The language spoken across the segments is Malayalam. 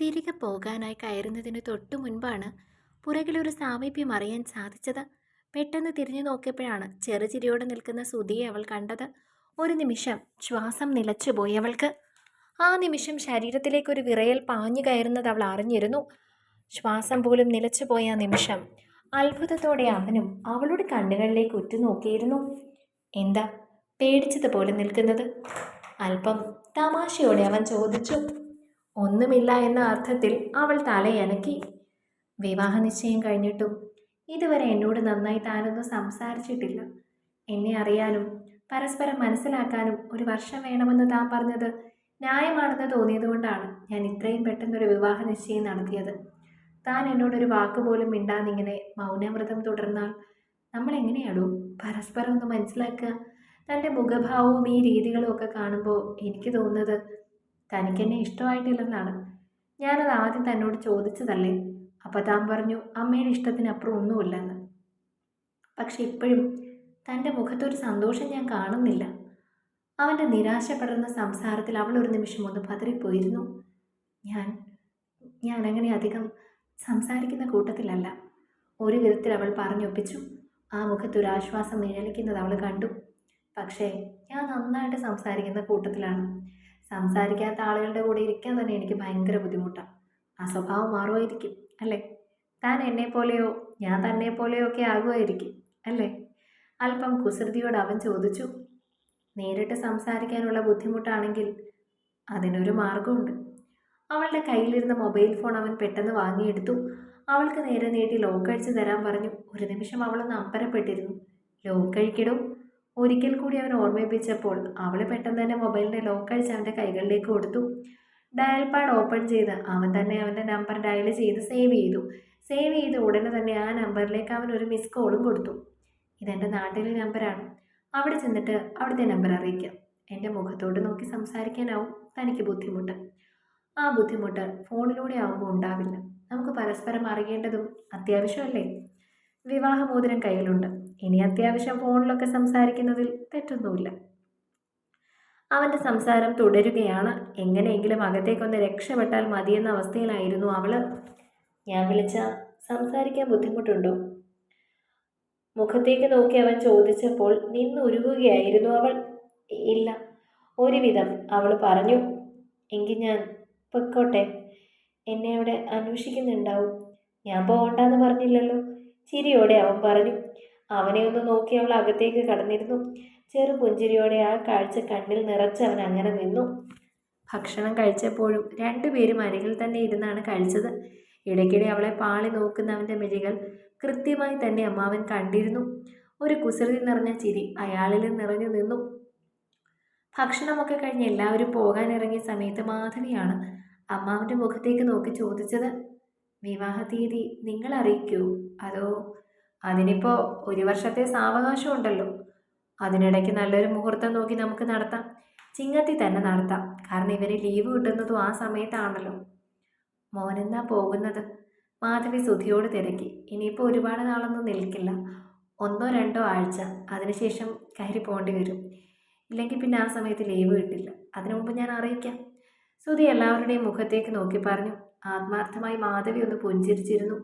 തിരികെ പോകാനായി കയറുന്നതിന് തൊട്ടു മുൻപാണ് പുറകിലൊരു സാമീപ്യം അറിയാൻ സാധിച്ചത്. പെട്ടെന്ന് തിരിഞ്ഞു നോക്കിയപ്പോഴാണ് ചെറുചിരിയോടെ നിൽക്കുന്ന സുധിയെ അവൾ കണ്ടത്. ഒരു നിമിഷം ശ്വാസം നിലച്ചുപോയി അവൾക്ക്. ആ നിമിഷം ശരീരത്തിലേക്കൊരു വിറയൽ പാഞ്ഞു കയറുന്നത് അവൾ അറിഞ്ഞിരുന്നു. ശ്വാസം പോലും നിലച്ചുപോയ ആ നിമിഷം അത്ഭുതത്തോടെ അവനും അവളുടെ കണ്ണുകളിലേക്ക് ഉറ്റുനോക്കിയിരുന്നു. എന്താ പേടിച്ചതുപോലെ നിൽക്കുന്നത്? അല്പം തമാശയോടെ അവൻ ചോദിച്ചു. ഒന്നുമില്ല എന്ന അർത്ഥത്തിൽ അവൾ തലയനക്കി. വിവാഹ നിശ്ചയം കഴിഞ്ഞിട്ടും ഇതുവരെ എന്നോട് നന്നായി താനൊന്നും സംസാരിച്ചിട്ടില്ല. എന്നെ അറിയാനും പരസ്പരം മനസ്സിലാക്കാനും ഒരു വർഷം വേണമെന്ന് താൻ പറഞ്ഞത് ന്യായമാണെന്ന് തോന്നിയതുകൊണ്ടാണ് ഞാൻ ഇത്രയും പെട്ടെന്നൊരു വിവാഹ നിശ്ചയം നടത്തിയത്. താൻ എന്നോടൊരു വാക്കുപോലും മിണ്ടാന്നിങ്ങനെ മൗനവ്രതം തുടർന്നാൽ നമ്മൾ എങ്ങനെയാണോ പരസ്പരം ഒന്ന് മനസ്സിലാക്കുക? തന്റെ മുഖഭാവവും ഈ രീതികളും ഒക്കെ കാണുമ്പോൾ എനിക്ക് തോന്നുന്നത് തനിക്കെന്നെ ഇഷ്ടമായിട്ടില്ലെന്നാണ്. ഞാനത് ആദ്യം തന്നോട് ചോദിച്ചതല്ലേ? അപ്പോൾ താൻ പറഞ്ഞു അമ്മയുടെ ഇഷ്ടത്തിനപ്പുറം ഒന്നുമില്ലെന്ന്. പക്ഷെ ഇപ്പോഴും തന്റെ മുഖത്തൊരു സന്തോഷം ഞാൻ കാണുന്നില്ല. അവന്റെ നിരാശപ്പെടുന്ന സംസാരത്തിൽ അവൾ ഒരു നിമിഷം ഒന്ന് പതറിപ്പോയിരുന്നു. ഞാൻ ഞാൻ അങ്ങനെ അധികം സംസാരിക്കുന്ന കൂട്ടത്തിലല്ല. ഒരു വിധത്തിൽ അവൾ പറഞ്ഞൊപ്പിച്ചു. ആ മുഖത്തൊരാശ്വാസം നിഴലിക്കുന്നത് അവൾ കണ്ടു. പക്ഷേ ഞാൻ നന്നായിട്ട് സംസാരിക്കുന്ന കൂട്ടത്തിലാണ്. സംസാരിക്കാത്ത ആളുകളുടെ കൂടെ ഇരിക്കാൻ തന്നെ എനിക്ക് ഭയങ്കര ബുദ്ധിമുട്ടാണ് ആ സ്വഭാവം മാറുമായിരിക്കും അല്ലേ? താൻ എന്നെ പോലെയോ ഞാൻ തന്നെ പോലെയോ ഒക്കെ ആകുമായിരിക്കും അല്ലേ? അല്പം കുസൃതിയോട് അവൻ ചോദിച്ചു നേരിട്ട് സംസാരിക്കാനുള്ള ബുദ്ധിമുട്ടാണെങ്കിൽ അതിനൊരു മാർഗമുണ്ട്. അവളുടെ കയ്യിലിരുന്ന മൊബൈൽ ഫോൺ അവൻ പെട്ടെന്ന് വാങ്ങിയെടുത്തു. അവൾക്ക് നേരെ നീട്ടി ലോക്ക് അടിച്ച് തരാൻ പറഞ്ഞു. ഒരു നിമിഷം അവളൊന്ന് അമ്പരപ്പെട്ടിരുന്നു. ലോക്ക് അഴിക്കിടും ഒരിക്കൽ കൂടി അവൻ ഓർമ്മിപ്പിച്ചപ്പോൾ അവൾ പെട്ടെന്ന് തന്നെ മൊബൈലിന്റെ ലോക്ക് അഴിച്ച് അവന്റെ കൈകളിലേക്ക് കൊടുത്തു. ഡയൽ പാഡ് ഓപ്പൺ ചെയ്ത് അവൻ തന്നെ അവന്റെ നമ്പർ ഡയൽ ചെയ്ത് സേവ് ചെയ്തു. സേവ് ചെയ്ത് ഉടനെ തന്നെ ആ നമ്പറിലേക്ക് അവൻ ഒരു മിസ് കോളും കൊടുത്തു. ഇതെന്റെ നാട്ടിലെ നമ്പറാണ്. അവിടെ ചെന്നിട്ട് അവിടുത്തെ നമ്പർ അറിയിക്കാം. എന്റെ മുഖത്തോട് നോക്കി സംസാരിക്കാനാവും. തനിക്ക് ബുദ്ധിമുട്ട്. ആ ബുദ്ധിമുട്ട് ഫോണിലൂടെ ആവുമ്പോൾ ഉണ്ടാവില്ല. നമുക്ക് പരസ്പരം അറിയേണ്ടതും അത്യാവശ്യമല്ലേ? വിവാഹമോതിരം കയ്യിലുണ്ട്. ഇനി അത്യാവശ്യം ഫോണിലൊക്കെ സംസാരിക്കുന്നതിൽ തെറ്റൊന്നുമില്ല. അവന്റെ സംസാരം തുടരുകയാണ്. എങ്ങനെയെങ്കിലും അകത്തേക്കൊന്ന് രക്ഷപ്പെട്ടാൽ മതിയെന്ന അവസ്ഥയിലായിരുന്നു അവൾ ഞാൻ വിളിച്ച സംസാരിക്കാൻ ബുദ്ധിമുട്ടുണ്ടോ? മുഖത്തേക്ക് നോക്കി അവൻ ചോദിച്ചപ്പോൾ നിന്നുരുകുകയായിരുന്നു അവൾ. ഇല്ല ഒരുവിധം അവൾ പറഞ്ഞു. എങ്കിൽ ഞാൻ പൊയ്ക്കോട്ടെ. എന്നെ അവിടെ അന്വേഷിക്കുന്നുണ്ടാവും. ഞാൻ പോകണ്ടെന്ന് പറഞ്ഞില്ലല്ലോ ചിരിയോടെ അവൻ പറഞ്ഞു. അവനെ ഒന്ന് നോക്കി അവൾ അകത്തേക്ക് കടന്നിരുന്നു. ചെറു പുഞ്ചിരിയോടെ ആ കാഴ്ച കണ്ണിൽ നിറച്ച് അവൻ അങ്ങനെ നിന്നു. ഭക്ഷണം കഴിച്ചപ്പോഴും രണ്ടുപേരും അരികിൽ തന്നെ ഇരുന്നാണ് കഴിച്ചത്. ഇടയ്ക്കിടെ അവളെ പാളി നോക്കുന്ന അവന്റെ മിഴികൾ കൃത്യമായി തന്നെ അമ്മാവൻ കണ്ടിരുന്നു. ഒരു കുസൃതി നിറഞ്ഞ ചിരി അയാളിൽ നിറഞ്ഞു നിന്നു. ഭക്ഷണമൊക്കെ കഴിഞ്ഞ് എല്ലാവരും പോകാനിറങ്ങിയ സമയത്ത് മാധവിയാണ് അമ്മാവന്റെ മുഖത്തേക്ക് നോക്കി ചോദിച്ചത് വിവാഹ തീയതി നിങ്ങൾ അറിയിക്കൂ അതോ അതിനിപ്പോൾ ഒരു വർഷത്തെ സാവകാശം ഉണ്ടല്ലോ അതിനിടയ്ക്ക് നല്ലൊരു മുഹൂർത്തം നോക്കി നമുക്ക് നടത്താം. ചിങ്ങത്തിൽ തന്നെ നടത്താം. കാരണം ഇവന് ലീവ് കിട്ടുന്നതും ആ സമയത്താണല്ലോ. മോനെന്നാ പോകുന്നത്? മാധവി സുധിയോട് തിരക്കി. ഇനിയിപ്പോൾ ഒരുപാട് നാളൊന്നും നിൽക്കില്ല. ഒന്നോ രണ്ടോ ആഴ്ച. അതിനുശേഷം കയറി പോകേണ്ടി വരും. ഇല്ലെങ്കിൽ പിന്നെ ആ സമയത്ത് ലീവ് കിട്ടില്ല. അതിനു മുമ്പ് ഞാൻ അറിയിക്കാം. സുധി എല്ലാവരുടെയും മുഖത്തേക്ക് നോക്കി പറഞ്ഞു. ആത്മാർത്ഥമായി മാധവി ഒന്ന് പുഞ്ചിരിച്ചിരുന്നു.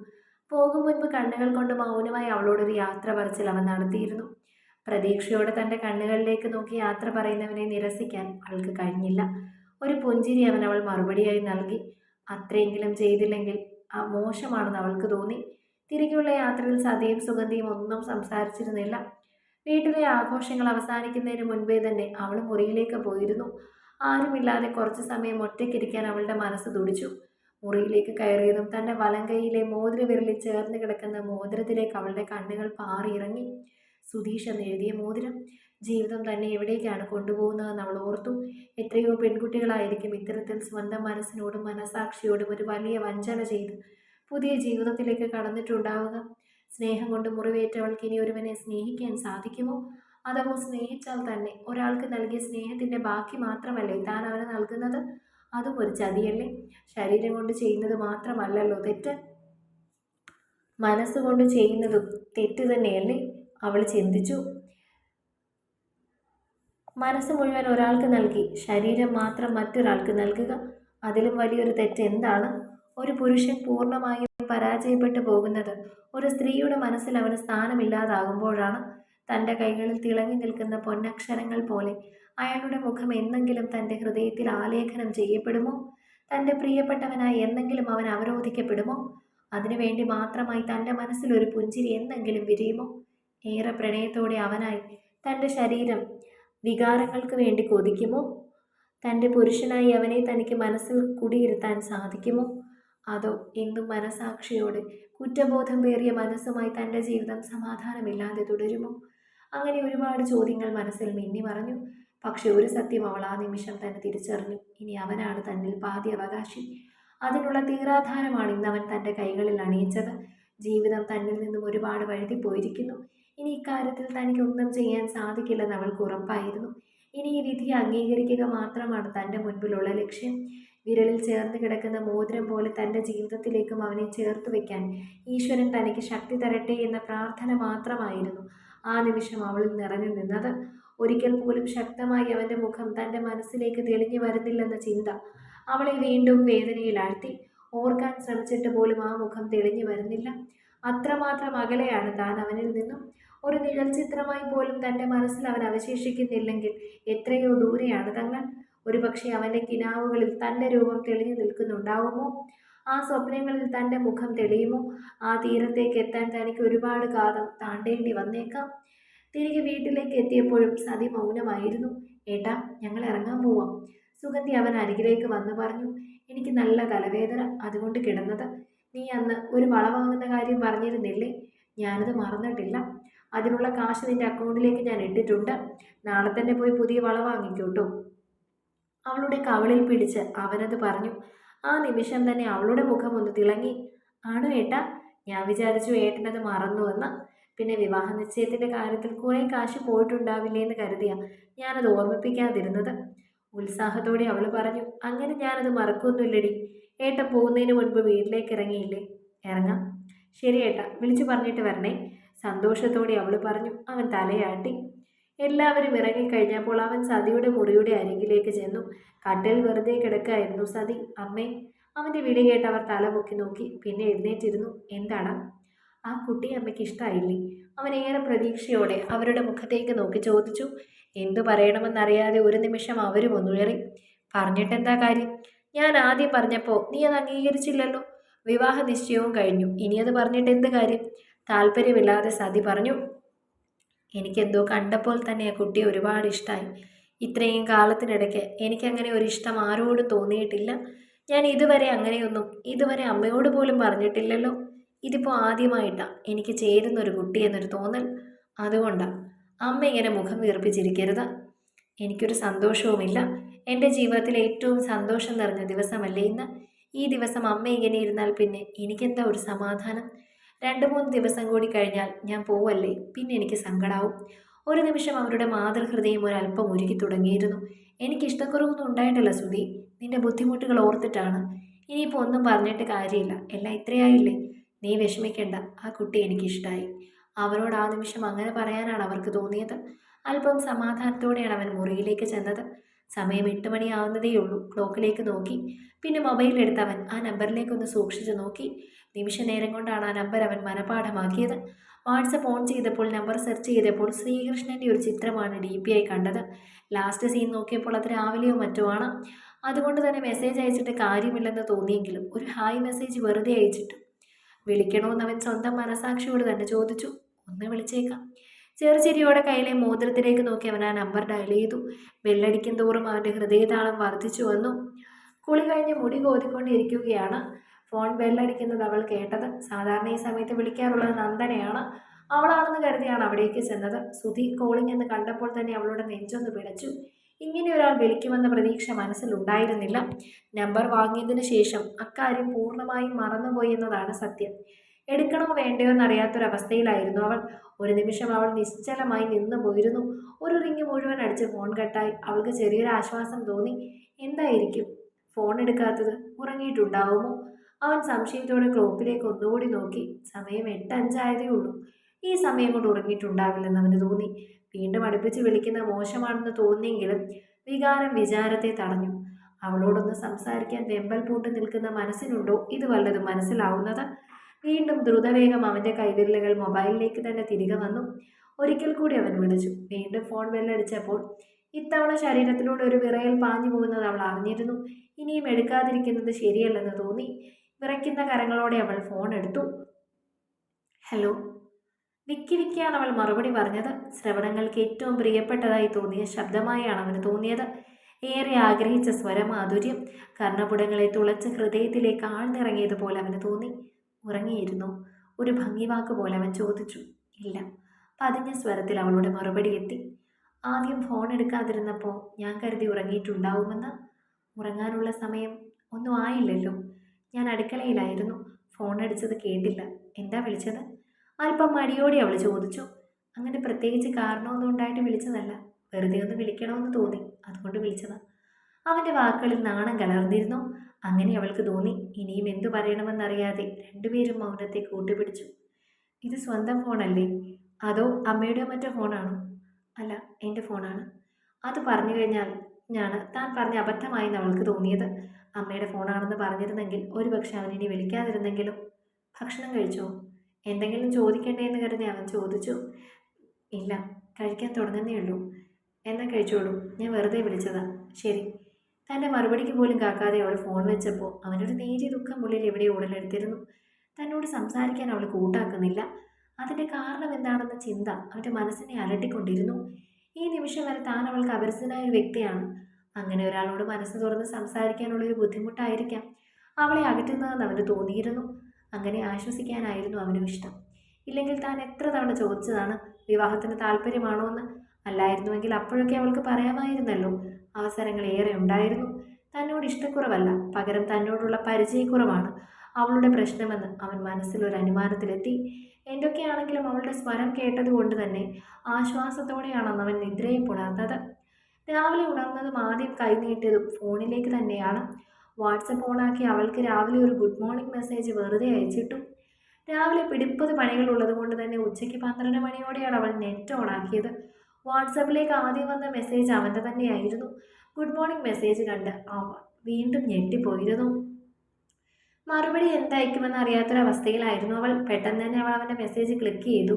പോകും മുൻപ് കണ്ണുകൾ കൊണ്ട് മൗനമായി അവളോടൊരു യാത്ര പറച്ചിൽ അവൻ നടത്തിയിരുന്നു. പ്രതീക്ഷയോടെ തന്റെ കണ്ണുകളിലേക്ക് നോക്കി യാത്ര പറയുന്നവനെ നിരസിക്കാൻ അവൾക്ക് കഴിഞ്ഞില്ല. ഒരു പുഞ്ചിരി അവൻ അവൾ മറുപടിയായി നൽകി. അത്രയെങ്കിലും ചെയ്തില്ലെങ്കിൽ ആ മോശമാണെന്ന് അവൾക്ക് തോന്നി. തിരികെയുള്ള യാത്രയിൽ സതയും സുഗന്ധിയും ഒന്നും സംസാരിച്ചിരുന്നില്ല. വീട്ടിലെ ആഘോഷങ്ങൾ അവസാനിക്കുന്നതിന് മുൻപേ തന്നെ അവൾ മുറിയിലേക്ക് പോയിരുന്നു. ആരുമില്ലാതെ കുറച്ച് സമയം ഒറ്റയ്ക്കിരിക്കാൻ അവളുടെ മനസ്സ് തുടിച്ചു. മുറിയിലേക്ക് കയറിയതും തന്റെ വലങ്കൈയിലെ മോതിര വിരലിൽ ചേർന്ന് കിടക്കുന്ന മോതിരത്തിലേക്ക് അവളുടെ കണ്ണുകൾ പാറിയിറങ്ങി. സുധീഷ് എന്ന് എഴുതിയ മോതിരം ജീവിതം തന്നെ എവിടേക്കാണ് കൊണ്ടുപോകുന്നതെന്ന് അവൾ ഓർത്തു. എത്രയോ പെൺകുട്ടികളായിരിക്കും ഇത്തരത്തിൽ സ്വന്തം മനസ്സിനോടും മനസാക്ഷിയോടും ഒരു വലിയ വഞ്ചന ചെയ്ത് പുതിയ ജീവിതത്തിലേക്ക് കടന്നിട്ടുണ്ടാവുക. സ്നേഹം കൊണ്ട് മുറിവേറ്റവൾക്ക് ഇനി ഒരുവനെ സ്നേഹിക്കാൻ സാധിക്കുമോ? അഥവാ സ്നേഹിച്ചാൽ തന്നെ ഒരാൾക്ക് നൽകിയ സ്നേഹത്തിന്റെ ബാക്കി മാത്രമല്ലേ താൻ അവന് നൽകുന്നത്? അതും ഒരു ചതിയല്ലേ? ശരീരം കൊണ്ട് ചെയ്യുന്നത് മാത്രമല്ലല്ലോ തെറ്റ്. മനസ്സുകൊണ്ട് ചെയ്യുന്നതും തെറ്റ് തന്നെയല്ലേ? അവൾ ചിന്തിച്ചു. മനസ്സ് മുഴുവൻ ഒരാൾക്ക് നൽകി. ശരീരം മാത്രം മറ്റൊരാൾക്ക് നൽകുക. അതിലും വലിയൊരു തെറ്റ് എന്താണ്? ഒരു പുരുഷൻ പൂർണമായും പരാജയപ്പെട്ടു പോകുന്നത് ഒരു സ്ത്രീയുടെ മനസ്സിൽ അവന് സ്ഥാനമില്ലാതാകുമ്പോഴാണ്. തന്റെ കൈകളിൽ തിളങ്ങി നിൽക്കുന്ന പൊന്നക്ഷരങ്ങൾ പോലെ അയാളുടെ മുഖം എന്നെങ്കിലും തന്റെ ഹൃദയത്തിൽ ആലേഖനം ചെയ്യപ്പെടുമോ? തന്റെ പ്രിയപ്പെട്ടവനായി എന്നെങ്കിലും അവൻ അവരോധിക്കപ്പെടുമോ? അതിനുവേണ്ടി മാത്രമായി തന്റെ മനസ്സിൽ ഒരു പുഞ്ചിരി എന്നെങ്കിലും വിരിയുമോ? ഏറെ പ്രണയത്തോടെ അവനായി തന്റെ ശരീരം വികാരങ്ങൾക്ക് വേണ്ടി കൊതിക്കുമോ? തന്റെ പുരുഷനായി അവനെ തനിക്ക് മനസ്സിൽ കുടിയിരുത്താൻ സാധിക്കുമോ? അതോ എന്തും മനസാക്ഷിയോട് കുറ്റബോധം പേറിയ മനസ്സുമായി തന്റെ ജീവിതം സമാധാനമില്ലാതെ തുടരുമോ? അങ്ങനെ ഒരുപാട് ചോദ്യങ്ങൾ മനസ്സിൽ മിന്നി മറഞ്ഞു പക്ഷെ ഒരു സത്യം അവൾ ആ നിമിഷം തന്നെ തിരിച്ചറിഞ്ഞു. ഇനി അവനാണ് തന്നിൽ പാതി അവകാശി. അതിനുള്ള തീരാധാരമാണ് ഇന്ന് അവൻ തന്റെ കൈകളിൽ അണിയിച്ചത്. ജീവിതം തന്നിൽ നിന്നും ഒരുപാട് വഴുതി പോയിരിക്കുന്നു ഇനി ഇക്കാര്യത്തിൽ തനിക്ക് ഒന്നും ചെയ്യാൻ സാധിക്കില്ലെന്ന് അവൾക്ക് ഉറപ്പായിരുന്നു. ഇനി ഈ വിധി അംഗീകരിക്കുക മാത്രമാണ് തന്റെ മുൻപിലുള്ള ലക്ഷ്യം. വിരലിൽ ചേർന്ന് കിടക്കുന്ന മോതിരം പോലെ തന്റെ ജീവിതത്തിലേക്കും അവനെ ചേർത്ത് വയ്ക്കാൻ ഈശ്വരൻ തനിക്ക് ശക്തി തരട്ടെ എന്ന പ്രാർത്ഥന മാത്രമായിരുന്നു ആ നിമിഷം അവളിൽ നിറഞ്ഞു നിന്നത്. ഒരിക്കൽ പോലും ശക്തമായി അവന്റെ മുഖം തന്റെ മനസ്സിലേക്ക് തെളിഞ്ഞു വരുന്നില്ലെന്ന ചിന്ത അവളെ വീണ്ടും വേദനയിലാഴ്ത്തി. ഓർക്കാൻ ശ്രമിച്ചിട്ട് പോലും ആ മുഖം തെളിഞ്ഞു വരുന്നില്ല. അത്രമാത്രം അകലെയാണ് താൻ അവനിൽ നിന്നും. ഒരു നിഴൽ ചിത്രമായി പോലും തന്റെ മനസ്സിൽ അവൻ അവശേഷിക്കുന്നില്ലെങ്കിൽ എത്രയോ ദൂരെയാണ് തങ്ങൾ. ഒരുപക്ഷെ അവന്റെ കിനാവുകളിൽ തന്റെ രൂപം തെളിഞ്ഞു നിൽക്കുന്നുണ്ടാവുമോ? ആ സ്വപ്നങ്ങളിൽ തന്റെ മുഖം തെളിയുമോ? ആ തീരത്തേക്ക് എത്താൻ തനിക്ക് ഒരുപാട് കാലം താണ്ടേണ്ടി വന്നേക്കാം. തിരികെ വീട്ടിലേക്ക് എത്തിയപ്പോഴും സതി മൗനമായിരുന്നു. ഏട്ടാ ഞങ്ങൾ ഇറങ്ങാൻ പോവാം. സുഗന്ധി അവൻ അരികിലേക്ക് വന്നു പറഞ്ഞു എനിക്ക് നല്ല തലവേദന അതുകൊണ്ട് കിടന്നത്. നീ അന്ന് ഒരു വള വാങ്ങുന്ന കാര്യം പറഞ്ഞിരുന്നില്ലേ? ഞാനത് മറന്നിട്ടില്ല. അതിനുള്ള കാശ് നിന്റെ അക്കൗണ്ടിലേക്ക് ഞാൻ ഇട്ടിട്ടുണ്ട്. നാളെ തന്നെ പോയി പുതിയ വള വാങ്ങിക്കൂട്ടോ അവളുടെ കവളിൽ പിടിച്ച് അവനത് പറഞ്ഞു. ആ നിമിഷം തന്നെ അവളുടെ മുഖം ഒന്ന് തിളങ്ങി. ആണു ഏട്ടാ? ഞാൻ വിചാരിച്ചു ഏട്ടനത് മറന്നുവെന്ന് പിന്നെ വിവാഹ നിശ്ചയത്തിന്റെ കാര്യത്തിൽ കുറേ കാശ് പോയിട്ടുണ്ടാവില്ലേ എന്ന് കരുതിയാ ഞാനത് ഓർമ്മിപ്പിക്കാതിരുന്നത്. ഉത്സാഹത്തോടെ അവൾ പറഞ്ഞു അങ്ങനെ ഞാനത് മറക്കൊന്നുമില്ലടി. ഏട്ട പോകുന്നതിന് മുൻപ് വീട്ടിലേക്ക് ഇറങ്ങിയില്ലേ? ഇറങ്ങാം. ശരി ഏട്ട വിളിച്ചു പറഞ്ഞിട്ട് വരണേ. സന്തോഷത്തോടെ അവൾ പറഞ്ഞു അവൻ തലയാട്ടി. എല്ലാവരും ഇറങ്ങിക്കഴിഞ്ഞപ്പോൾ അവൻ സതിയുടെ മുറിയുടെ അരികിലേക്ക് ചെന്നു. കട്ടിൽ വെറുതെ കിടക്കായിരുന്നു സതി. അമ്മേ അവന്റെ വിളി കേട്ട് അവർ തല പൊക്കി നോക്കി. പിന്നെ എഴുന്നേറ്റിരുന്നു. എന്താണ് ആ കുട്ടി അമ്മയ്ക്ക് ഇഷ്ടമായില്ലേ അവൻ ഏറെ പ്രതീക്ഷയോടെ അവരുടെ മുഖത്തേക്ക് നോക്കി ചോദിച്ചു എന്തു പറയണമെന്നറിയാതെ ഒരു നിമിഷം അവരും ഒന്നുയറി പറഞ്ഞിട്ടെന്താ കാര്യം? ഞാൻ ആദ്യം പറഞ്ഞപ്പോൾ നീ അത് അംഗീകരിച്ചില്ലല്ലോ. വിവാഹ നിശ്ചയവും കഴിഞ്ഞു. ഇനി അത് പറഞ്ഞിട്ട് എന്ത് കാര്യം? താല്പര്യമില്ലാതെ സതി പറഞ്ഞു. എനിക്കെന്തോ കണ്ടപ്പോൾ തന്നെ ആ കുട്ടിയെ ഒരുപാട് ഇഷ്ടമായി ഇത്രയും കാലത്തിനിടയ്ക്ക് എനിക്കങ്ങനെ ഒരു ഇഷ്ടം ആരോടും തോന്നിയിട്ടില്ല. ഞാൻ ഇതുവരെ അങ്ങനെയൊന്നും ഇതുവരെ അമ്മയോട് പോലും പറഞ്ഞിട്ടില്ലല്ലോ. ഇതിപ്പോൾ ആദ്യമായിട്ടാണ് എനിക്ക് ചേരുന്ന ഒരു കുട്ടി എന്നൊരു തോന്നൽ. അതുകൊണ്ടാണ് അമ്മ ഇങ്ങനെ മുഖം വീർപ്പിച്ചിരിക്കരുത്. എനിക്കൊരു സന്തോഷവുമില്ല. എന്റെ ജീവിതത്തിൽ ഏറ്റവും സന്തോഷം നിറഞ്ഞ ദിവസമല്ലേ ഇന്ന്? ഈ ദിവസം അമ്മ ഇങ്ങനെ ഇരുന്നാൽ പിന്നെ എനിക്കെന്താ ഒരു സമാധാനം? രണ്ട് മൂന്ന് ദിവസം കൂടി കഴിഞ്ഞാൽ ഞാൻ പോവല്ലേ? പിന്നെ എനിക്ക് സങ്കടാവും. ഒരു നിമിഷം അവരുടെ മാതൃഹൃദയം ഒരല്പം ഒരുക്കി തുടങ്ങിയിരുന്നു. എനിക്ക് ഇഷ്ടക്കുറവൊന്നും ഉണ്ടായിട്ടില്ല സുധി. നിന്റെ ബുദ്ധിമുട്ടുകൾ ഓർത്തിട്ടാണ്. ഇനിയിപ്പോൾ ഒന്നും പറഞ്ഞിട്ട് കാര്യമില്ല. എല്ലാം ഇത്രയായില്ലേ? നീ വിഷമിക്കേണ്ട. ആ കുട്ടി എനിക്കിഷ്ടമായി അവനോട് ആ നിമിഷം അങ്ങനെ പറയാനാണ് അവർക്ക് തോന്നിയത്. അല്പം സമാധാനത്തോടെയാണ് അവൻ മുറിയിലേക്ക് ചെന്നത്. സമയം എട്ട് മണിയാവുന്നതേയുള്ളൂ ക്ലോക്കിലേക്ക് നോക്കി. പിന്നെ മൊബൈൽ അവൻ ആ നമ്പറിലേക്കൊന്ന് സൂക്ഷിച്ചു നോക്കി. നിമിഷ നേരം കൊണ്ടാണ് ആ നമ്പർ അവൻ മനപാഠമാക്കിയത്. വാട്സപ്പ് ഓൺ ചെയ്തപ്പോൾ നമ്പർ സെർച്ച് ചെയ്തപ്പോൾ ശ്രീകൃഷ്ണന്റെ ഒരു ചിത്രമാണ് ഡി പി ആയി കണ്ടത്. ലാസ്റ്റ് സീൻ നോക്കിയപ്പോൾ അത് രാവിലെയോ മറ്റോ ആണ്. അതുകൊണ്ട് തന്നെ മെസ്സേജ് അയച്ചിട്ട് കാര്യമില്ലെന്ന് തോന്നിയെങ്കിലും ഒരു ഹായ് മെസ്സേജ് വെറുതെ അയച്ചിട്ട് വിളിക്കണമെന്ന് അവൻ സ്വന്തം മനസാക്ഷിയോട് തന്നെ ചോദിച്ചു. ഒന്ന് വിളിച്ചേക്കാം. ചെറുചിരിയോടെ കയ്യിലെ മോതിരത്തിലേക്ക് നോക്കി അവൻ ആ നമ്പർ ഡയൽ ചെയ്തു. ബെല്ലടിക്കും തോറും അവന്റെ ഹൃദയതാളം വർദ്ധിച്ചു വന്നു. കുളി കഴിഞ്ഞ് മുടി കോതിക്കൊണ്ടിരിക്കുകയാണ്. ഫോൺ ബെല്ലടിക്കുന്നത് അവൾ കേട്ടത്. സാധാരണ ഈ സമയത്ത് വിളിക്കാറുള്ളത് നന്ദനയാണ്. അവളാണെന്ന് കരുതിയാണ് അവിടേക്ക് ചെന്നത്. സുധി കോളിംഗ് എന്ന് കണ്ടപ്പോൾ തന്നെ അവളുടെ നെഞ്ചൊന്ന് പിടച്ചു. ഇങ്ങനെ ഒരാൾ വിളിക്കുമെന്ന പ്രതീക്ഷ മനസ്സിലുണ്ടായിരുന്നില്ല നമ്പർ വാങ്ങിയതിനു ശേഷം അക്കാര്യം പൂർണമായും മറന്നുപോയി എന്നതാണ് സത്യം. എടുക്കണോ വേണ്ടയോ എന്നറിയാത്തൊരവസ്ഥയിലായിരുന്നു അവൾ. ഒരു നിമിഷം അവൾ നിശ്ചലമായി നിന്നു പോയിരുന്നു. ഒരു റിങ് മുഴുവൻ അടിച്ച് ഫോൺ കട്ടായി. അവൾക്ക് ചെറിയൊരു ആശ്വാസം തോന്നി. എന്തായിരിക്കും? ഫോൺ എടുക്കാത്തത് ഉറങ്ങിയിട്ടുണ്ടാവുമോ? അവൻ സംശയത്തോടെ ക്ലോക്കിലേക്ക് ഒന്നുകൂടി നോക്കി. സമയം എട്ടഞ്ചായതേ ഉള്ളൂ. ഈ സമയം കൊണ്ട് ഉറങ്ങിയിട്ടുണ്ടാവില്ലെന്ന് അവന് തോന്നി. വീണ്ടും അടുപ്പിച്ച് വിളിക്കുന്ന മോശമാണെന്ന് തോന്നിയെങ്കിലും വികാരം വിചാരത്തെ തടഞ്ഞു. അവളോടൊന്ന് സംസാരിക്കാൻ വെമ്പൽ പൂട്ട് നിൽക്കുന്ന മനസ്സിനുണ്ടോ? ഇത് വല്ലതും മനസ്സിലാവുന്നത്? വീണ്ടും ദ്രുതവേഗം അവന്റെ കൈവിരലുകൾ മൊബൈലിലേക്ക് തന്നെ തിരികെ വന്നു. ഒരിക്കൽ കൂടി അവൻ വിളിച്ചു. വീണ്ടും ഫോൺ വെല്ലടിച്ചപ്പോൾ ഇത്തവണ ശരീരത്തിലൂടെ ഒരു വിറയൽ പാഞ്ഞു പോകുന്നത് അവൾ അറിഞ്ഞിരുന്നു. ഇനിയും എടുക്കാതിരിക്കുന്നത് ശരിയല്ലെന്ന് തോന്നി. വിറയ്ക്കുന്ന കരങ്ങളോടെ അവൾ ഫോൺ എടുത്തു. ഹലോ വിക്കി വിക്കിയാണ് അവൾ മറുപടി പറഞ്ഞത്. ശ്രവണങ്ങൾക്ക് ഏറ്റവും പ്രിയപ്പെട്ടതായി തോന്നിയ ശബ്ദമായാണ് അവന് തോന്നിയത്. ഏറെ ആഗ്രഹിച്ച സ്വരമാധുര്യം കർണപുടങ്ങളെ തുളച്ച് ഹൃദയത്തിലേക്ക് ആഴ്ന്നിറങ്ങിയതുപോലെ അവന് തോന്നി. ഉറങ്ങിയിരുന്നു. ഒരു ഭംഗിവാക്ക് പോലെ അവൻ ചോദിച്ചു. ഇല്ല. പതിഞ്ഞ സ്വരത്തിൽ അവളുടെ മറുപടി എത്തി. ആദ്യം ഫോൺ എടുക്കാതിരുന്നപ്പോൾ ഞാൻ കരുതി ഉറങ്ങിയിട്ടുണ്ടാവുമെന്ന്. ഉറങ്ങാനുള്ള സമയം ഒന്നും ആയില്ലല്ലോ. ഞാൻ അടുക്കളയിലായിരുന്നു. ഫോൺ അടിച്ചത് കേട്ടില്ല. എന്താ വിളിച്ചത്? അല്പം മടിയോടെ അവൾ ചോദിച്ചു. അങ്ങനെ പ്രത്യേകിച്ച് കാരണമൊന്നും ഉണ്ടായിട്ട് വിളിച്ചതല്ല. വെറുതെ ഒന്ന് വിളിക്കണമെന്ന് തോന്നി. അതുകൊണ്ട് വിളിച്ചതാ. അവന്റെ വാക്കുകളിൽ നാണം കലർന്നിരുന്നു. അങ്ങനെ അവൾക്ക് തോന്നി ഇനിയും എന്തു പറയണമെന്നറിയാതെ രണ്ടുപേരും മൗനത്തെ കൂട്ടുപിടിച്ചു. ഇത് സ്വന്തം ഫോണല്ലേ? അതോ അമ്മയുടെ മറ്റോ ഫോണാണോ? അല്ല എന്റെ ഫോണാണ്. അത് പറഞ്ഞു കഴിഞ്ഞാൽ ഞാൻ താൻ പറഞ്ഞ അബദ്ധമായി അവൾക്ക് തോന്നിയത്. അമ്മയുടെ ഫോണാണെന്ന് പറഞ്ഞിരുന്നെങ്കിൽ ഒരുപക്ഷെ അവനിനി വിളിക്കാതിരുന്നെങ്കിലും. ഭക്ഷണം കഴിച്ചോ? എന്തെങ്കിലും ചോദിക്കണ്ടേ എന്ന് കരുതി അവൻ ചോദിച്ചു ഇല്ല കഴിക്കാൻ തുടങ്ങുന്നേ ഉള്ളൂ. എന്നാൽ കഴിച്ചോളൂ. ഞാൻ വെറുതെ വിളിച്ചതാ. ശരി. തന്റെ മറുപടിക്ക് പോലും കാക്കാതെ അവൾ ഫോൺ വെച്ചപ്പോൾ അവനൊരു നേരിയ ദുഃഖം ഉള്ളിൽ എവിടെ ഉടലെടുത്തിരുന്നു. തന്നോട് സംസാരിക്കാൻ അവൾ കൂട്ടാക്കുന്നില്ല. അതിന്റെ കാരണം എന്താണെന്ന ചിന്ത അവന്റെ മനസ്സിനെ അലട്ടിക്കൊണ്ടിരുന്നു. ഈ നിമിഷം വരെ താൻ അവൾക്ക് അപരിചിതനായ ഒരു വ്യക്തിയാണ്. അങ്ങനെ ഒരാളോട് മനസ്സ് തുറന്ന് സംസാരിക്കാനുള്ളൊരു ബുദ്ധിമുട്ടായിരിക്കാം. അവളെ അകറ്റുന്നതെന്ന് അവന് തോന്നിയിരുന്നു. അങ്ങനെ ആശ്വസിക്കാനായിരുന്നു അവനും ഇഷ്ടം. ഇല്ലെങ്കിൽ താൻ എത്ര തവണ ചോദിച്ചതാണ് വിവാഹത്തിന് താല്പര്യമാണോ എന്ന്? അല്ലായിരുന്നുവെങ്കിൽ അപ്പോഴൊക്കെ അവൾക്ക് പറയാമായിരുന്നല്ലോ. അവസരങ്ങൾ ഏറെ ഉണ്ടായിരുന്നു. തന്നോട് ഇഷ്ടക്കുറവല്ല പകരം തന്നോടുള്ള പരിചയക്കുറവാണ് അവളുടെ പ്രശ്നമെന്ന് അവൻ മനസ്സിലൊരു അനുമാനത്തിലെത്തി. എന്തൊക്കെയാണെങ്കിലും അവളുടെ സ്വരം കേട്ടതുകൊണ്ട് തന്നെ ആശ്വാസത്തോടെയാണെന്ന് അവൻ നിദ്രയെ പുണർന്നത്. രാവിലെ ഉണർന്നതും ആദ്യം കൈനീട്ടിയതും ഫോണിലേക്ക് തന്നെയാണ്. വാട്സപ്പ് ഓണാക്കി അവൾക്ക് രാവിലെ ഒരു ഗുഡ് മോർണിംഗ് മെസ്സേജ് വെറുതെ അയച്ചിട്ടു. രാവിലെ പിടിപ്പത് പണികളുള്ളത് കൊണ്ട് തന്നെ ഉച്ചയ്ക്ക് പന്ത്രണ്ട് മണിയോടെയാണ് അവൾ നെറ്റ് ഓണാക്കിയത്. വാട്സപ്പിലേക്ക് ആദ്യം വന്ന മെസ്സേജ് അവന്റെ തന്നെയായിരുന്നു. ഗുഡ് മോർണിംഗ് മെസ്സേജ് കണ്ട് അവ വീണ്ടും ഞെട്ടിപ്പോയിരുന്നു. മറുപടി എന്തായിരിക്കുമെന്ന് അറിയാത്തൊരവസ്ഥയിലായിരുന്നു അവൾ. പെട്ടെന്ന് തന്നെ അവൾ അവന്റെ മെസ്സേജ് ക്ലിക്ക് ചെയ്തു.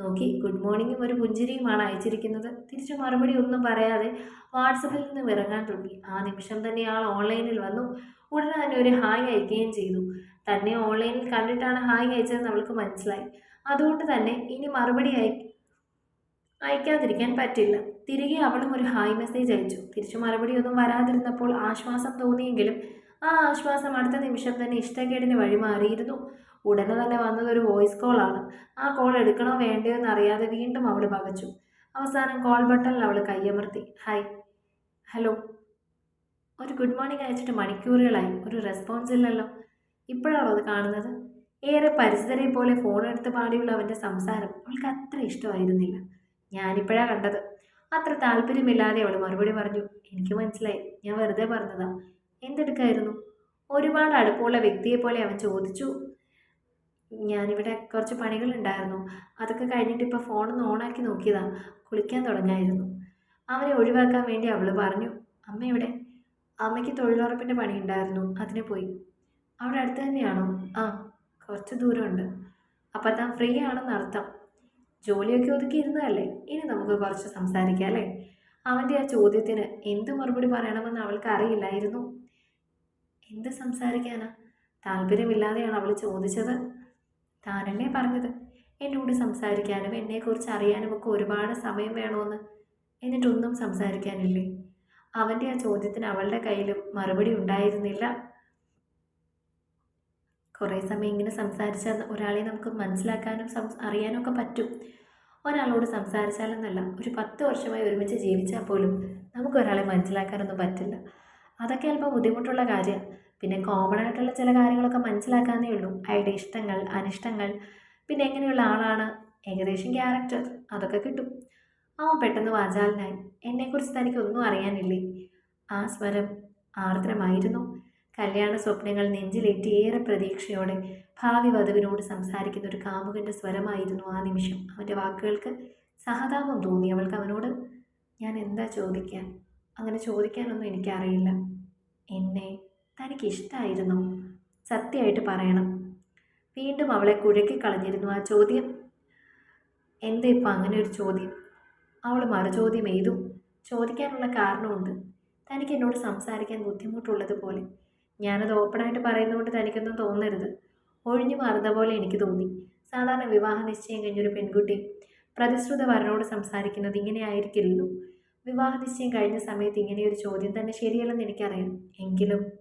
നോക്കി. ഗുഡ് മോർണിംഗും ഒരു പുഞ്ചിരിയുമാണ് അയച്ചിരിക്കുന്നത്. തിരിച്ചു മറുപടി ഒന്നും പറയാതെ വാട്സപ്പിൽ നിന്ന് ഇറങ്ങാൻ തുടങ്ങി. ആ നിമിഷം തന്നെ ആൾ ഓൺലൈനിൽ വന്നു. ഉടനെ തന്നെ ഒരു ഹായ് അയക്കുകയും ചെയ്തു. തന്നെ ഓൺലൈനിൽ കണ്ടിട്ടാണ് ഹായ് അയച്ചതെന്ന് അവൾക്ക് മനസ്സിലായി. അതുകൊണ്ട് തന്നെ ഇനി മറുപടി അയ അയക്കാതിരിക്കാൻ പറ്റില്ല. തിരികെ അവളും ഒരു ഹായ് മെസ്സേജ് അയച്ചു. തിരിച്ചു മറുപടി ഒന്നും വരാതിരുന്നപ്പോൾ ആശ്വാസം തോന്നിയെങ്കിലും ആ ആശ്വാസം അടുത്ത നിമിഷം തന്നെ ഇഷ്ടക്കേടിന് വഴിമാറിയിരുന്നു. ഉടനെ തന്നെ വന്നത് ഒരു വോയിസ് കോളാണ് ആ കോൾ എടുക്കണോ വേണ്ടയോ എന്നറിയാതെ വീണ്ടും അവൾ പകച്ചു. അവസാനം കോൾ ബട്ടണിൽ അവൾ കയ്യമർത്തി ഹായ് ഹലോ ഒരു ഗുഡ് മോർണിംഗ് അയച്ചിട്ട് മണിക്കൂറുകളായി. ഒരു റെസ്പോൺസ് ഇല്ലല്ലോ. ഇപ്പോഴാണോ അത് കാണുന്നത്? ഏറെ പരിചിതരെ പോലെ ഫോൺ എടുത്ത് പാടിയുള്ള അവന്റെ സംസാരം അവൾക്ക് അത്ര ഇഷ്ടമായിരുന്നില്ല. ഞാനിപ്പോഴാണ് കണ്ടത്. അത്ര താല്പര്യമില്ലാതെ അവൾ മറുപടി പറഞ്ഞു. എനിക്ക് മനസ്സിലായി. ഞാൻ വെറുതെ പറഞ്ഞതാ. എന്തെടുക്കായിരുന്നു? ഒരുപാട് അടുപ്പമുള്ള വ്യക്തിയെ പോലെ അവൻ ചോദിച്ചു. ഞാനിവിടെ കുറച്ച് പണികളുണ്ടായിരുന്നു. അതൊക്കെ കഴിഞ്ഞിട്ട് ഇപ്പോൾ ഫോണൊന്ന് ഓണാക്കി നോക്കിയതാ. കുളിക്കാൻ തുടങ്ങായിരുന്നു. അവനെ ഒഴിവാക്കാൻ വേണ്ടി അവൾ പറഞ്ഞു അമ്മ ഇവിടെ അമ്മയ്ക്ക് തൊഴിലുറപ്പിന്റെ പണിയുണ്ടായിരുന്നു. അതിന് പോയി. അവിടെ അടുത്ത് തന്നെയാണോ? ആ കുറച്ച് ദൂരമുണ്ട്. അപ്പം താൻ ഫ്രീ ആണെന്ന് അർത്ഥം. ജോലിയൊക്കെ ഒതുക്കി ഇരുന്നതല്ലേ? ഇനി നമുക്ക് കുറച്ച് സംസാരിക്കാം അല്ലേ? അവന്റെ ആ ചോദ്യത്തിന് എന്ത് മറുപടി പറയണമെന്ന് അവൾക്ക് അറിയില്ലായിരുന്നു. എന്ത് സംസാരിക്കാനാ? താല്പര്യമില്ലാതെയാണ് അവൾ ചോദിച്ചത്. താനല്ലേ പറഞ്ഞത്? എന്നോട് സംസാരിക്കാനും എന്നെക്കുറിച്ച് അറിയാനും ഒക്കെ ഒരുപാട് സമയം വേണമെന്ന് എന്നിട്ടൊന്നും സംസാരിക്കാനില്ലേ? അവന്റെ ആ ചോദ്യത്തിന് അവളുടെ കയ്യിലും മറുപടി ഉണ്ടായിരുന്നില്ല. കുറേ സമയം ഇങ്ങനെ സംസാരിച്ചാൽ ഒരാളെ നമുക്ക് മനസ്സിലാക്കാനും അറിയാനും ഒക്കെ പറ്റും. ഒരാളോട് സംസാരിച്ചാലെന്നല്ല ഒരു പത്ത് വർഷമായി ഒരുമിച്ച് ജീവിച്ചാൽ പോലും നമുക്ക് ഒരാളെ മനസ്സിലാക്കാനൊന്നും പറ്റില്ല. അതൊക്കെ അല്പം ബുദ്ധിമുട്ടുള്ള കാര്യം. പിന്നെ കോമൺ ആയിട്ടുള്ള ചില കാര്യങ്ങളൊക്കെ മനസ്സിലാക്കാനേ ഉള്ളൂ. അയാളുടെ ഇഷ്ടങ്ങൾ അനിഷ്ടങ്ങൾ പിന്നെ എങ്ങനെയുള്ള ആളാണ് ഏകദേശം ക്യാരക്ടർ അതൊക്കെ കിട്ടും. അവൻ പെട്ടെന്ന് വാചാലനായി എന്നെക്കുറിച്ച് തനിക്കൊന്നും അറിയാനില്ലേ? ആ സ്വരം ആർദ്രമായിരുന്നു. കല്യാണ സ്വപ്നങ്ങൾ നെഞ്ചിലേറ്റി ഏറെ പ്രതീക്ഷയോടെ ഭാവി വധുവിനോട് സംസാരിക്കുന്ന ഒരു കാമുകന്റെ സ്വരമായിരുന്നു ആ നിമിഷം. അവന്റെ വാക്കുകൾക്ക് സഹതാപം തോന്നി അവൾക്ക് അവനോട് ഞാൻ എന്താ ചോദിക്കാൻ? അങ്ങനെ ചോദിക്കാനൊന്നും എനിക്കറിയില്ല. എന്നെ തനിക്ക് ഇഷ്ടമായിരുന്നു സത്യമായിട്ട് പറയണം. വീണ്ടും അവളെ കുഴക്കി കളഞ്ഞിരുന്നു ആ ചോദ്യം. എന്താ ഇപ്പം അങ്ങനെ ഒരു ചോദ്യം? അവൾ മറുചോദ്യം എയ്തു. ചോദിക്കാനുള്ള കാരണമുണ്ട്. തനിക്ക് എന്നോട് സംസാരിക്കാൻ ബുദ്ധിമുട്ടുള്ളതുപോലെ ഞാനത് ഓപ്പണായിട്ട് പറയുന്നതുകൊണ്ട് തനിക്കൊന്നും തോന്നരുത്. ഒഴിഞ്ഞു മാറുന്ന പോലെ എനിക്ക് തോന്നി. സാധാരണ വിവാഹ നിശ്ചയം കഴിഞ്ഞൊരു പെൺകുട്ടി പ്രതിശ്രുത വരനോട് സംസാരിക്കുന്നത് ഇങ്ങനെ ആയിരിക്കില്ലല്ലോ. വിവാഹ നിശ്ചയം കഴിഞ്ഞ സമയത്ത് ഇങ്ങനെയൊരു ചോദ്യം തന്നെ ശരിയല്ലെന്ന് എനിക്കറിയാം. എങ്കിലും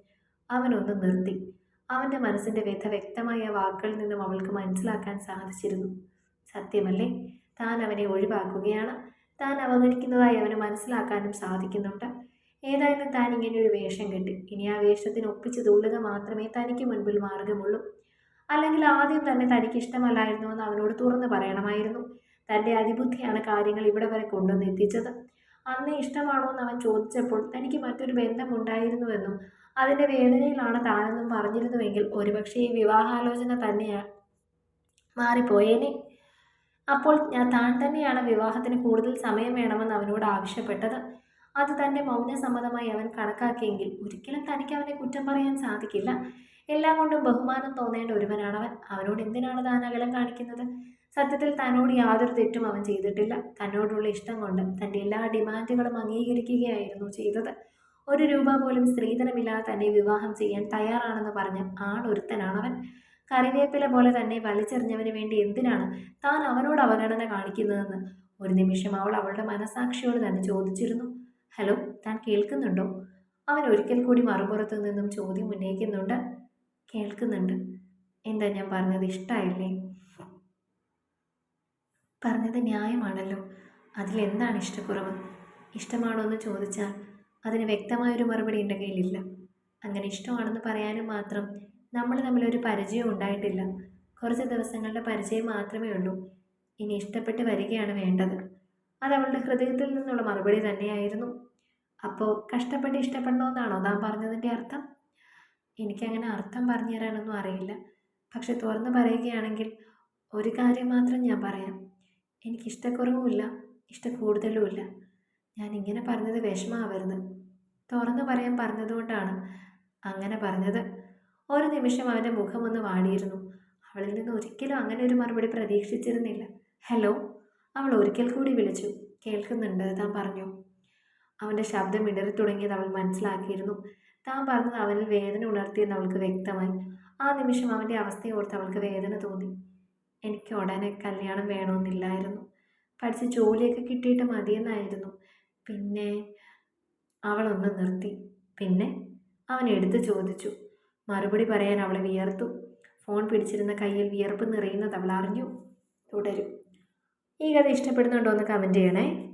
അവനൊന്ന് നിർത്തി. അവന്റെ മനസ്സിന്റെ വ്യഥ വ്യക്തമായ വാക്കുകളിൽ നിന്നും അവൾക്ക് മനസ്സിലാക്കാൻ സാധിച്ചിരുന്നു. സത്യമല്ലേ? താൻ അവനെ ഒഴിവാക്കുകയാണ്. താൻ അവഗണിക്കുന്നതായി അവന് മനസ്സിലാക്കാനും സാധിക്കുന്നുണ്ട്. ഏതായാലും താൻ ഇങ്ങനെ ഒരു വേഷം കെട്ടി. ഇനി ആ വേഷത്തിന് ഒപ്പിച്ച് തുള്ളുക മാത്രമേ തനിക്ക് മുൻപിൽ മാർഗമുള്ളൂ. അല്ലെങ്കിൽ ആദ്യം തന്നെ തനിക്ക് ഇഷ്ടമല്ലായിരുന്നു എന്ന് അവനോട് തുറന്നു പറയണമായിരുന്നു. തന്റെ അതിബുദ്ധിയാണ് കാര്യങ്ങൾ ഇവിടെ വരെ കൊണ്ടുവന്ന് എത്തിച്ചത്. അന്ന് ഇഷ്ടമാണോ എന്ന് അവൻ ചോദിച്ചപ്പോൾ തനിക്ക് മറ്റൊരു ബന്ധമുണ്ടായിരുന്നുവെന്നും അതിന്റെ വേദനയിലാണ് താനെന്നും പറഞ്ഞിരുന്നുവെങ്കിൽ ഒരുപക്ഷെ ഈ വിവാഹാലോചന തന്നെയാണ് മാറിപ്പോയേനെ. അപ്പോൾ ഞാൻ താൻ തന്നെയാണ് വിവാഹത്തിന് കൂടുതൽ സമയം വേണമെന്ന് അവനോട് ആവശ്യപ്പെട്ടത്. അത് തന്റെ മൗനസമ്മതമായി അവൻ കണക്കാക്കിയെങ്കിൽ ഒരിക്കലും തനിക്ക് അവനെ കുറ്റം പറയാൻ സാധിക്കില്ല. എല്ലാം കൊണ്ടും ബഹുമാനം തോന്നേണ്ട ഒരുവനാണവൻ. അവനോട് എന്തിനാണ് താൻ അകലം കാണിക്കുന്നത്? സത്യത്തിൽ തന്നോട് യാതൊരു തെറ്റും അവൻ ചെയ്തിട്ടില്ല. തന്നോടുള്ള ഇഷ്ടം കൊണ്ട് തന്റെ എല്ലാ ഡിമാൻഡുകളും അംഗീകരിക്കുകയായിരുന്നു ചെയ്തത്. ഒരു രൂപ പോലും സ്ത്രീധനമില്ലാതെ തന്നെ വിവാഹം ചെയ്യാൻ തയ്യാറാണെന്ന് പറഞ്ഞ ആണൊരുത്തനാണവൻ കറിവേപ്പില പോലെ തന്നെ വലിച്ചെറിഞ്ഞവന് വേണ്ടി എന്തിനാണ് താൻ അവനോട് അവഗണന കാണിക്കുന്നതെന്ന്? ഒരു നിമിഷം അവൾ അവളുടെ മനസാക്ഷിയോട് തന്നെ ചോദിച്ചിരുന്നു. ഹലോ താൻ കേൾക്കുന്നുണ്ടോ? അവൻ ഒരിക്കൽ കൂടി മറുപുറത്തു നിന്നും ചോദ്യം ഉന്നയിക്കുന്നുണ്ട്. കേൾക്കുന്നുണ്ട്. എന്താ ഞാൻ പറഞ്ഞത് ഇഷ്ടമായില്ലേ പറഞ്ഞത് ന്യായമാണല്ലോ. അതിലെന്താണ് ഇഷ്ടക്കുറവ്? ഇഷ്ടമാണോ എന്ന് ചോദിച്ചാൽ അതിന് വ്യക്തമായൊരു മറുപടി എന്റെ കയ്യിലില്ല. അങ്ങനെ ഇഷ്ടമാണെന്ന് പറയാനും മാത്രം നമ്മൾ തമ്മിലൊരു പരിചയം ഉണ്ടായിട്ടില്ല. കുറച്ച് ദിവസങ്ങളുടെ പരിചയം മാത്രമേ ഉള്ളൂ. ഇനി ഇഷ്ടപ്പെട്ട് വരികയാണ് വേണ്ടത്. അത് അവളുടെ ഹൃദയത്തിൽ നിന്നുള്ള മറുപടി തന്നെയായിരുന്നു. അപ്പോൾ കഷ്ടപ്പെട്ട് ഇഷ്ടപ്പെടണമെന്നാണോ താൻ പറഞ്ഞതിന്റെ അർത്ഥം? എനിക്കങ്ങനെ അർത്ഥം പറഞ്ഞു തരാനൊന്നും അറിയില്ല. പക്ഷെ തുറന്ന് പറയുകയാണെങ്കിൽ ഒരു കാര്യം മാത്രം ഞാൻ പറയാം. എനിക്ക് ഇഷ്ടക്കുറവുമില്ല ഇഷ്ടക്കൂടുതലുമില്ല. ഞാൻ ഇങ്ങനെ പറഞ്ഞത് വിഷമാവരുത്. തുറന്നു പറയാൻ പറഞ്ഞതുകൊണ്ടാണ് അങ്ങനെ പറഞ്ഞത്. ഒരു നിമിഷം അവന്റെ മുഖമൊന്ന് വാടിയിരുന്നു. അവളിൽ നിന്ന് ഒരിക്കലും അങ്ങനെ ഒരു മറുപടി പ്രതീക്ഷിച്ചിരുന്നില്ല. ഹലോ? അവൾ ഒരിക്കൽ കൂടി വിളിച്ചു. കേൾക്കുന്നുണ്ട് താൻ പറഞ്ഞു. അവന്റെ ശബ്ദം ഇടറി തുടങ്ങിയത് അവൾ മനസ്സിലാക്കിയിരുന്നു. താൻ പറഞ്ഞത് അവനിൽ വേദന ഉണർത്തിയെന്ന് അവൾക്ക് വ്യക്തമായി. ആ നിമിഷം അവന്റെ അവസ്ഥയെ ഓർത്ത് അവൾക്ക് വേദന തോന്നി. എനിക്ക് ഉടനെ കല്യാണം വേണമെന്നില്ലായിരുന്നു. പഠിച്ച് ജോലിയൊക്കെ കിട്ടിയിട്ട് മതിയെന്നായിരുന്നു. പിന്നെ അവളൊന്ന് നിർത്തി. പിന്നെ അവൻ എടുത്ത് ചോദിച്ചു. മറുപടി പറയാൻ അവളെ വിയർത്തു. ഫോൺ പിടിച്ചിരുന്ന കയ്യിൽ വിയർപ്പ് നിറയുന്നത് അവൾ അറിഞ്ഞു. തുടരും. ഈ കഥ ഇഷ്ടപ്പെടുന്നുണ്ടോ എന്ന് കമന്റ് ചെയ്യണേ.